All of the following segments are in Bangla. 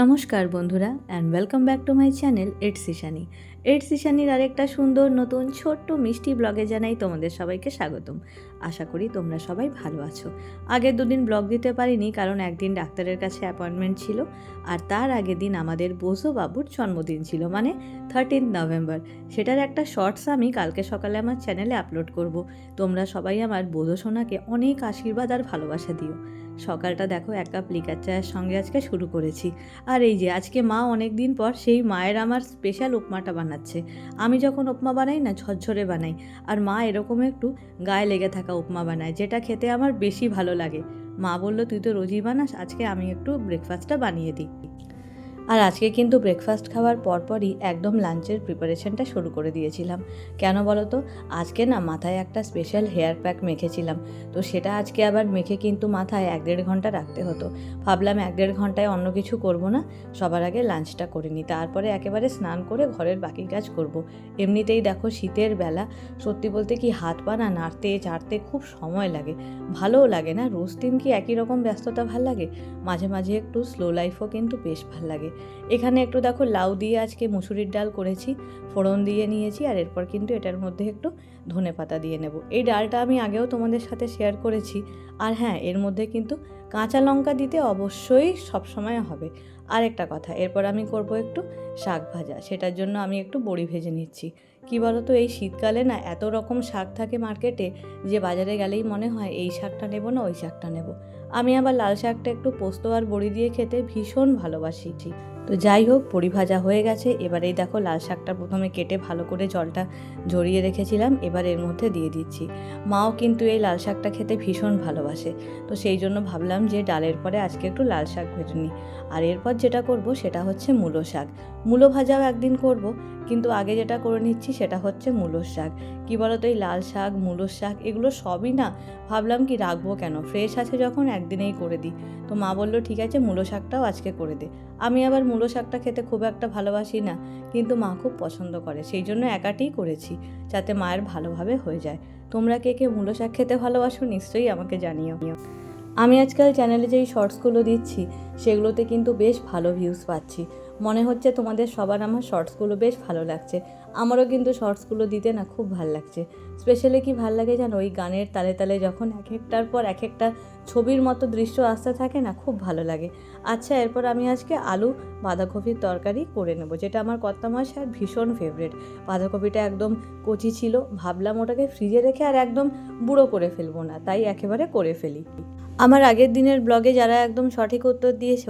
নমস্কার বন্ধুরা and welcome back to my channel it's Ishani it's ইশানির আরেকটা সুন্দর নতুন ছোট্ট মিষ্টি ব্লগে জানাই তোমাদের সবাইকে স্বাগতম। আশা করি তোমরা সবাই ভালো আছো। আগের দুদিন ব্লগ দিতে পারিনি, কারণ একদিন ডাক্তারের কাছে অ্যাপয়েন্টমেন্ট ছিল, আর তার আগের দিন আমাদের বোসো বাবুর জন্মদিন ছিল মানে থার্টিন নভেম্বর সেটার একটা শর্টস আমি কালকে সকালে আমার চ্যানেলে আপলোড করব। তোমরা সবাই আমার বোধো সোনাকে অনেক আশীর্বাদ আর ভালোবাসা দিও। সকালটা দেখো এক কাপ লিকার চায়ের সঙ্গে আজকে শুরু করেছি। আর এই যে, আজকে মা অনেক দিন পর সেই মায়ের আমার স্পেশাল উপমাটা বানাচ্ছে। আমি যখন উপমা বানাই না, ঝরঝরে বানাই। আর মা এরকম একটু গায়ে লেগে থাকা উপমা বানায়, যেটা খেতে আমার বেশি ভালো লাগে। মা বলল, তুই তো রোজই বানাস, আজকে আমি একটু ব্রেকফাস্টটা বানিয়ে দিই। আর আজকে কিন্তু ব্রেকফাস্ট খাওয়ার পরপরই একদম লাঞ্চের প্রিপারেশনটা শুরু করে দিয়েছিলাম। কেন বলো তো আজকে না মাথায় একটা স্পেশাল হেয়ার প্যাক মেখেছিলাম। তো সেটা আজকে আবার মেখে কিন্তু মাথায় এক দেড় ঘণ্টা রাখতে হতো। ভাবলাম এক দেড় ঘন্টায় অন্য কিছু করব না, সবার আগে লাঞ্চটা করে নিই। তারপরে একেবারে স্নান করে ঘরের বাকি কাজ করব। এমনিতেই দেখো শীতের বেলা, সত্যি বলতে কি হাত পা না নাড়তে চাড়তে খুব সময় লাগে। ভালোও লাগে না রোজ দিন কি একই রকম ব্যস্ততা ভালো লাগে? মাঝে মাঝে একটু স্লো লাইফও কিন্তু বেশ ভালো লাগে। এখানে একটু দেখো লাউ দিয়ে আজকে মুসুরির ডাল করেছি, ফোড়ন দিয়ে নিয়েছি আর এরপর কিন্তু এটার মধ্যে একটু ধনে পাতা দিয়ে নেব। এই ডালটা আমি আগেও তোমাদের সাথে শেয়ার করেছি আর হ্যাঁ এর মধ্যে কিন্তু কাঁচা লঙ্কা দিতে অবশ্যই সবসময় হবে। আর একটা কথা, এরপর আমি করব একটু শাক ভাজা, সেটার জন্য আমি একটু বড়ি ভেজে নিচ্ছি। কি তো এই শীতকালে না এত রকম শাক থাকে মার্কেটে যে বাজারে গেলেই মনে হয় এই শাকটা নেব না, ওই শাকটা নেব। আমি আবার লাল শাকটা একটু পোস্ত আর বড়ি দিয়ে খেতে ভীষণ ভালোবাসি তো যাই হোক বড়ি ভাজা হয়ে গেছে। এবারেই দেখো, লাল শাকটা প্রথমে কেটে ভালো করে জলটা জড়িয়ে রেখেছিলাম। এবার এর মধ্যে দিয়ে দিচ্ছি। মাও কিন্তু এই লাল শাকটা খেতে ভীষণ ভালোবাসে। তো সেই জন্য ভাবলাম যে ডালের পরে আজকে একটু লাল শাক ভেজে নিই। আর এরপর যেটা করব, সেটা হচ্ছে মূলো শাক। মূলো ভাজাও একদিন করব, কিন্তু আগে যেটা করে নিচ্ছি, সেটা হচ্ছে মূলোর শাক। কী বলো তো এই লাল শাক মূলোর শাক, এগুলো সবই না ভাবলাম কি রাখব কেন? ফ্রেশ আছে যখন, একদিনেই করে দিই। তো মা বলল, ঠিক আছে, মূলো শাকটাও আজকে করে দে। আমি আবার মূলো শাকটা খেতে খুব একটা ভালোবাসি না, কিন্তু মা খুব পছন্দ করে, সেই জন্য একাটিই করেছি, যাতে মায়ের ভালোভাবে হয়ে যায়। তোমরা কে কে মূলো শাক খেতে ভালোবাসো নিশ্চয়ই আমাকে জানিও। আমি আজকাল চ্যানেলে যেই শর্টসগুলো দিচ্ছি, সেগুলোতে কিন্তু বেশ ভালো ভিউজ পাচ্ছি। মনে হচ্ছে তোমাদের সবার আমার শর্টসগুলো বেশ ভালো লাগছে। আমারও কিন্তু শর্টসগুলো দিতে না খুব ভালো লাগছে। স্পেশালি কি ভালো লাগে জানো? ওই গানের তালে তালে যখন এক একটার পর এক একটা ছবির মতো দৃশ্য আসতে থাকে না, খুব ভালো লাগে। আচ্ছা এরপর আমি আজকে আলু বাঁধাকপির তরকারি করে নেব, যেটা আমার কর্তা মশাইয়ের ভীষণ ফেভারেট বাঁধাকপিটা একদম কচি ছিল, ভাবলাম ওটাকে ফ্রিজে রেখে আর একদম বুড়ো করে ফেলব না, তাই একেবারে করে ফেলি। আমার আগের দিনের ব্লগে যারা একদম সঠিক উত্তর দিয়েছ,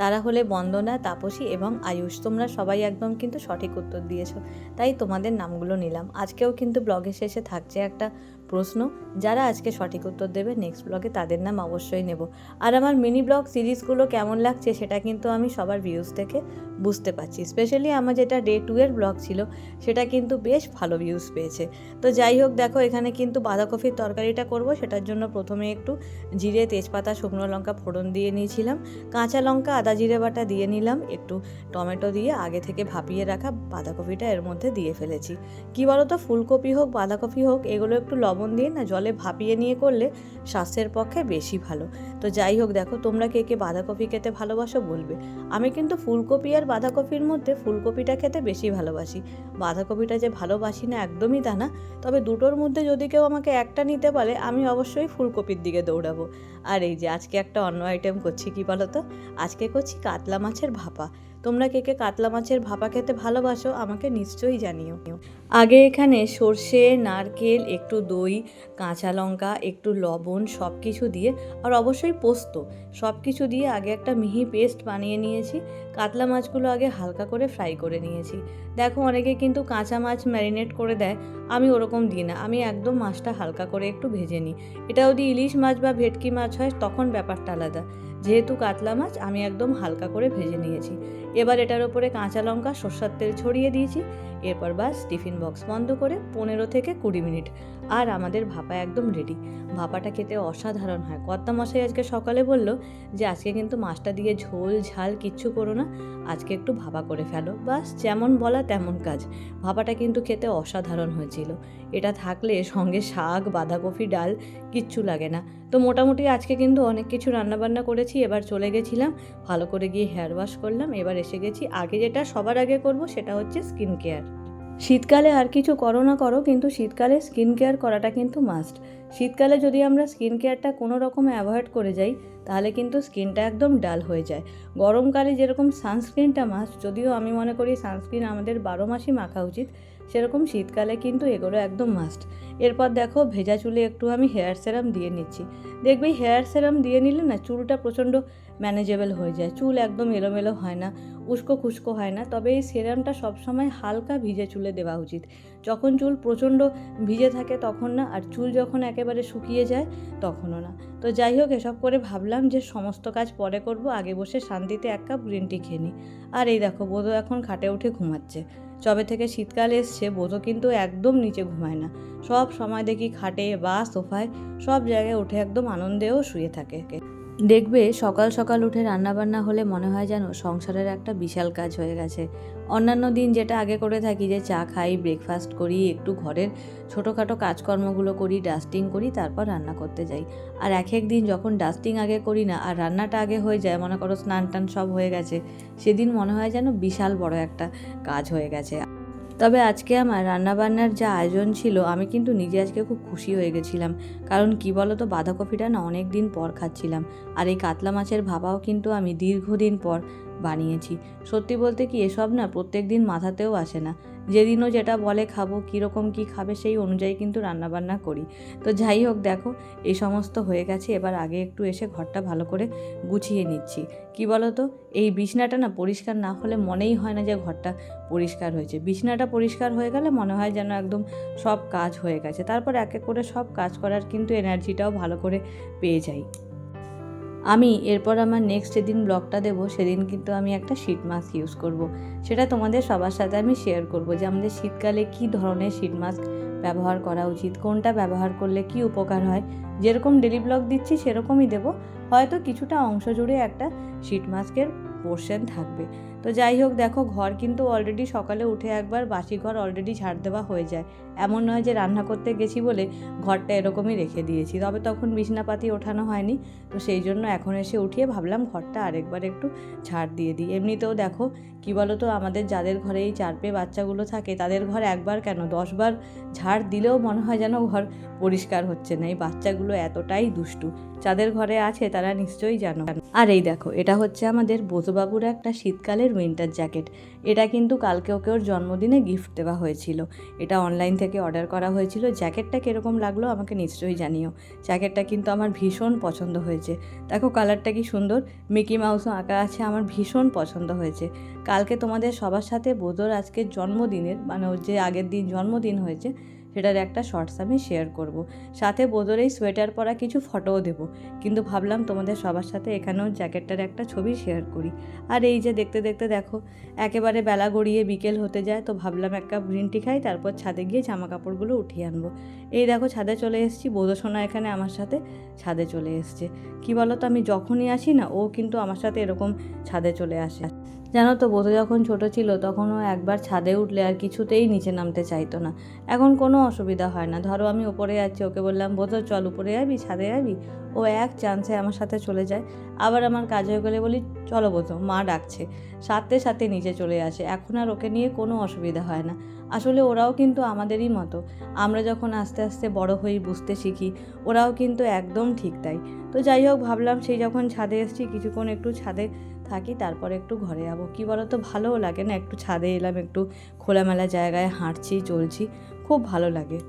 তারা হলে বন্দনা, তাপসী এবং আয়ুষ, তোমরা সবাই একদম কিন্তু সঠিক উত্তর দিয়েছ, তাই তোমাদের নামগুলো নিলাম। আজকেও কিন্তু ব্লগের শেষে থাকছে একটা প্রশ্ন, যারা আজকে সঠিক উত্তর দেবে নেক্সট ব্লগে তাদের নাম অবশ্যই নেব। আর আমার মিনি ব্লগ সিরিজগুলো কেমন লাগছে, সেটা কিন্তু আমি সবার ভিউজ থেকে বুঝতে পারছি। স্পেশালি আমার যেটা ডে টু এর ব্লগ ছিল, সেটা কিন্তু বেশ ভালো ভিউজ পেয়েছে। তো যাই হোক, দেখো, এখানে কিন্তু বাঁধাকপির তরকারিটা করব, সেটার জন্য প্রথমে একটু জিরে, তেজপাতা, শুকনো লঙ্কা ফোড়ন দিয়ে নিয়েছিলাম। কাঁচা লঙ্কা, আদা জিরে বাটা দিয়ে নিলাম, একটু টমেটো দিয়ে আগে থেকে ভাপিয়ে রাখা বাঁধাকপিটা এর মধ্যে দিয়ে ফেলেছি। কী বলো তো ফুলকপি হোক, বাঁধাকপি হোক, এগুলো একটু লবণ দিয়ে না জলে ভাপিয়ে নিয়ে করলে স্বাস্থ্যের পক্ষে বেশি ভালো। তো যাই হোক, দেখো তোমরা কে কে বাঁধাকপি খেতে ভালোবাসো বলবে। আমি কিন্তু ফুলকপি আর বাঁধাকপির মধ্যে ফুলকপিটা খেতে বেশি ভালোবাসি। বাঁধাকপিটা যে ভালোবাসি না একদমই তা না। তবে দুটোর মধ্যে যদি কেউ আমাকে একটা নিতে পারে, আমি অবশ্যই ফুলকপির দিকে দৌড়াবো। আর এই যে আজকে একটা অন্য আইটেম করছি, কি বলো তো আজকে করছি কাতলা মাছের ভাপা। তোমরা কে কে কাতলা মাছের ভাপা খেতে ভালোবাসো আমাকে নিশ্চয়ই জানিও। আগে এখানে সর্ষে, নারকেল, একটু দই, কাঁচা লঙ্কা, একটু লবণ সব কিছু দিয়ে, আর অবশ্যই পোস্ত সব কিছু দিয়ে আগে একটা মিহি পেস্ট বানিয়ে নিয়েছি। কাতলা মাছগুলো আগে হালকা করে ফ্রাই করে নিয়েছি। দেখো অনেকে কিন্তু কাঁচা মাছ ম্যারিনেট করে দেয় আমি ওরকম দিই না। আমি একদম মাছটা হালকা করে একটু ভেজে নিই। এটা যদি ইলিশ মাছ বা ভেটকি মাছ হয়, তখন ব্যাপারটা আলাদা। যেহেতু কাতলা মাছ, আমি একদম হালকা করে ভেজে নিয়েছি। এবার এটার ওপরে কাঁচা লঙ্কা, সর্ষার তেল ছড়িয়ে দিয়েছি। এরপর বাস টিফিন বক্স বন্ধ করে পনেরো থেকে কুড়ি মিনিট আর আমাদের ভাপা একদম রেডি ভাপাটা খেতে অসাধারণ হয়। কর্তা মশাই আজকে সকালে বলল যে, আজকে কিন্তু মাছটা দিয়ে ঝোল, ঝাল কিচ্ছু করো না। আজকে একটু ভাপা করে ফেলো। বাস, যেমন বলা তেমন কাজ। ভাপাটা কিন্তু খেতে অসাধারণ হয়েছিল। এটা থাকলে সঙ্গে শাক, বাঁধাকপি, ডাল কিচ্ছু লাগে না। তো মোটামুটি আজকে কিন্তু অনেক কিছু রান্নাবান্না করেছি। এবার চলে গেছিলাম, ভালো করে গিয়ে হেয়ার ওয়াশ করলাম। এবার এসে গেছি। আগে যেটা সবার আগে করব সেটা হচ্ছে স্কিন কেয়ার শীতকালে আর কিছু করো না করো, কিন্তু শীতকালে স্কিন কেয়ার করাটা কিন্তু মাস্ট শীতকালে যদি আমরা স্কিন কেয়ারটা কোনো রকমে অ্যাভয়েড করে যাই, তাহলে কিন্তু স্কিনটা একদম ডাল হয়ে যায়। গরমকালে যেরকম সানস্ক্রিনটা মাস্ট যদিও আমি মনে করি সানস্ক্রিন আমাদের বারো মাসই মাখা উচিত, সেরকম শীতকালে কিন্তু এগুলো একদম মাস্ট এরপর দেখো ভেজা চুলে একটু আমি হেয়ার সেরাম দিয়ে নিচ্ছি। দেখবি হেয়ার সেরাম দিয়ে নিলে না চুলটা প্রচণ্ড ম্যানেজেবল হয়ে যায়। চুল একদম এলোমেলো হয় না, উস্কো খুস্কো হয় না। তবে এই সেরামটা সবসময় হালকা ভিজে চুলে দেওয়া উচিত। যখন চুল প্রচণ্ড ভিজে থাকে তখন না, আর চুল যখন একেবারে শুকিয়ে যায় তখনও না। তো যাই হোক, এসব করে ভাবলাম যে সমস্ত কাজ পরে করব। আগে বসে শান্তিতে এক কাপ গ্রিন টি খেয়ে নিই। আর এই দেখো বোধও এখন খাটে উঠে ঘুমাচ্ছে। যবে থেকে শীতকাল এসছে বোধও কিন্তু একদম নিচে ঘুমায় না। সব সময় দেখি খাটে বা সোফায়, সব জায়গায় উঠে একদম আনন্দেও শুয়ে থাকে। দেখবে সকাল সকাল উঠে রান্নাবান্না হলে মনে হয় যেন সংসারের একটা বিশাল কাজ হয়ে গেছে। অন্যান্য দিন যেটা আগে করে থাকি যে চা খাই ব্রেকফাস্ট করি, একটু ঘরের ছোটোখাটো কাজকর্মগুলো করি ডাস্টিং করি, তারপর রান্না করতে যাই। আর এক এক দিন যখন ডাস্টিং আগে করি না আর রান্নাটা আগে হয়ে যায়, মনে করো স্নান টান সব হয়ে গেছে, সেদিন মনে হয় যেন বিশাল বড় একটা কাজ হয়ে গেছে। তবে আজকে আমার রান্নাবান্নার যা আয়োজন ছিল, আমি কিন্তু নিজে আজকে খুব খুশি হয়ে গেছিলাম। কারণ কি বলো তো বাঁধাকপিটা না অনেক দিন পর খাচ্ছিলাম। আর এই কাতলা মাছের ভাপাও কিন্তু আমি দীর্ঘদিন পর বানিয়েছি। সত্যি বলতে কি, এসব না প্রত্যেক দিন মাথাতেও আসে না। যেদিনও যেটা বলে খাব, কীরকম কী খাবে সেই অনুযায়ী কিন্তু রান্নাবান্না করি। তো যাই হোক দেখো, এই সমস্ত হয়ে গেছে, এবার আগে একটু এসে ঘরটা ভালো করে গুছিয়ে নিচ্ছি। কি বলো তো এই বিছনাটা না পরিষ্কার না হলে মনেই হয় না যে ঘরটা পরিষ্কার হয়েছে। বিছনাটা পরিষ্কার হয়ে গেলে মনে হয় যেন একদম সব কাজ হয়ে গেছে। তারপর এক এক করে সব কাজ করার কিন্তু এনার্জিটাও ভালো করে পেয়ে যাই। আমি এরপর আমার নেক্সট যেদিন ব্লগটা দেবো, সেদিন কিন্তু আমি একটা শীট মাস্ক ইউজ করব। সেটা তোমাদের সবার সাথে আমি শেয়ার করব যে আমাদের শীতকালে কি ধরনের শীট মাস্ক ব্যবহার করা উচিত, কোনটা ব্যবহার করলে কি উপকার হয়। যেরকম ডেলি ব্লগ দিচ্ছি, সেরকমই দেব। হয়তো কিছুটা অংশ জুড়ে একটা শীট মাস্কের পোর্শন থাকবে। তো যাই হোক, দেখো ঘর কিন্তু অলরেডি সকালে উঠে একবার বাসি ঘর অলরেডি ঝাড় দেওয়া হয়ে যায়। এমন নয় যে রান্না করতে গেছি বলে ঘরটা এরকমই রেখে দিয়েছি। তবে তখন বিছনাপাতি ওঠানো হয়নি, তো সেই জন্য এখন এসে উঠিয়ে ভাবলাম ঘরটা আরেকবার একটু ঝাড় দিয়ে দিই। এমনিতেও দেখো, কি বলো তো আমাদের যাদের ঘরে এই চার পেয়ে বাচ্চাগুলো থাকে, তাদের ঘর একবার কেন দশবার ঝাড় দিলেও মনে হয় যেন ঘর পরিষ্কার হচ্ছে না। এই বাচ্চাগুলো এতটাই দুষ্টু। যাদের ঘরে আছে তারা নিশ্চয়ই জানো। আর এই দেখো, এটা হচ্ছে আমাদের বোধবাবুর একটা শীতকালের উইন্টার জ্যাকেট এটা কিন্তু কালকে ওকে ওর জন্মদিনে গিফট দেওয়া হয়েছিল। এটা অনলাইন থেকে অর্ডার করা হয়েছিল। জ্যাকেটটা কীরকম লাগল আমাকে নিশ্চয়ই জানিও। জ্যাকেটটা কিন্তু আমার ভীষণ পছন্দ হয়েছে। দেখো কালারটা কি সুন্দর। মিকি মাউসও আঁকা আছে, আমার ভীষণ পছন্দ হয়েছে। কালকে তোমাদের সবার সাথে বোধর আজকে জন্মদিনের মানে ওর যে আগের দিন জন্মদিন হয়েছে সেটার একটা শর্টস আমি শেয়ার করব। সাথে বোধর এই সোয়েটার পরা কিছু ফটোও দেবো। কিন্তু ভাবলাম তোমাদের সবার সাথে এখানেও জ্যাকেটটার একটা ছবি শেয়ার করি। আর এই যে দেখতে দেখতে দেখো, একেবারে বেলা গড়িয়ে বিকেল হতে যায়, তো ভাবলাম এক কাপ গ্রিন টি খাই, তারপর ছাদে গিয়ে জামা কাপড়গুলো উঠিয়ে আনব। এই দেখো ছাদে চলে এসেছি, বোধসোনা এখানে আমার সাথে ছাদে চলে এসছে। কি বলো তো আমি যখনই আসি না, ও কিন্তু আমার সাথে এরকম ছাদে চলে আসে। জানো তো বোধ যখন ছোট ছিল তখন ও একবার ছাদে উঠলে আর কিছুতেই নিচে নামতে চাইতো না। এখন কোনো অসুবিধা হয় না। ধরো আমি উপরে যাচ্ছি, ওকে বললাম বোধ চল উপরে যাবি, ছাদে যাবি? ও এক চান্সে আমার সাথে চলে যায়। আবার আমার কাজ হয়ে গেলে বলি, চলো বোধ মা ডাকছে। সাথে সাথে নিচে চলে আসে। এখন আর ওকে নিয়ে কোনো অসুবিধা হয় না। আসলে ওরাও কিন্তু আমাদেরই মতো। আমরা যখন আস্তে আস্তে বড় হই, বুঝতে শিখি, ওরাও কিন্তু একদম ঠিক তাই। তো যাই হোক, ভাবলাম সেই যখন ছাদে এসেছি, কিছুক্ষণ একটু ছাদে থাকি, তারপরে একটু ঘরে যাব। কী বলো তো ভালোও লাগে না, একটু ছাদে এলাম, একটু খোলামেলা জায়গায় হাঁটছি, চলছি, খুব ভালো লাগে।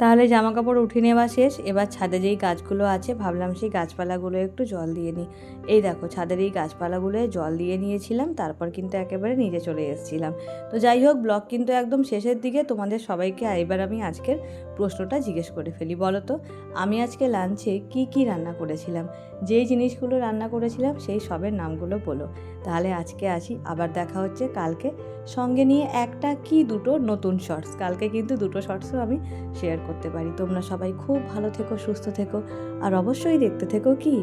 তাহলে জামা কাপড় উঠিয়ে নেওয়া শেষ, এবার ছাদে যেই গাছগুলো আছে, ভাবলাম সেই গাছপালাগুলো একটু জল দিয়ে নিই। এই দেখো, ছাদের এই গাছপালাগুলোয় জল দিয়ে নিয়েছিলাম, তারপর কিন্তু একেবারে নিচে চলে এসেছিলাম। তো যাই হোক, ব্লগ কিন্তু একদম শেষের দিকে, তোমাদের সবাইকে এবার আমি আজকের প্রশ্নটা জিজ্ঞেস করে ফেলি, বলো তো, আমি আজকে লাঞ্চে কি কি রান্না করেছিলাম? যেই জিনিসগুলো রান্না করেছিলাম, সেই সবের নামগুলো বলো। তাহলে আজকে আসি, আবার দেখা হচ্ছে কালকে। সঙ্গে নিয়ে একটা কি দুটো নতুন শর্টস কালকে কিন্তু দুটো শর্টসও আমি শেয়ার করতে পারি। তোমরা সবাই খুব ভালো থেকো, সুস্থ থেকো, আর অবশ্যই দেখতে থেকো কি?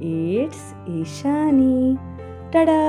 It's Ishani ta-da